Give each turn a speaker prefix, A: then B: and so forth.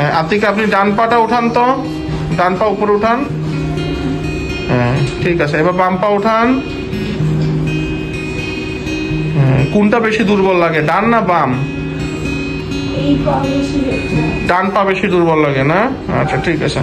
A: হ্যাঁ আতিক আপনি ডান পাটা উঠান তো। ডান পা উপরে উঠান। হ্যাঁ ঠিক আছে এবার বাম পা উঠান। হ্যাঁ, কোনটা বেশি দুর্বল লাগে ডান না বাম? ডান পা বেশি দুর্বল লাগে না? আচ্ছা ঠিক আছে।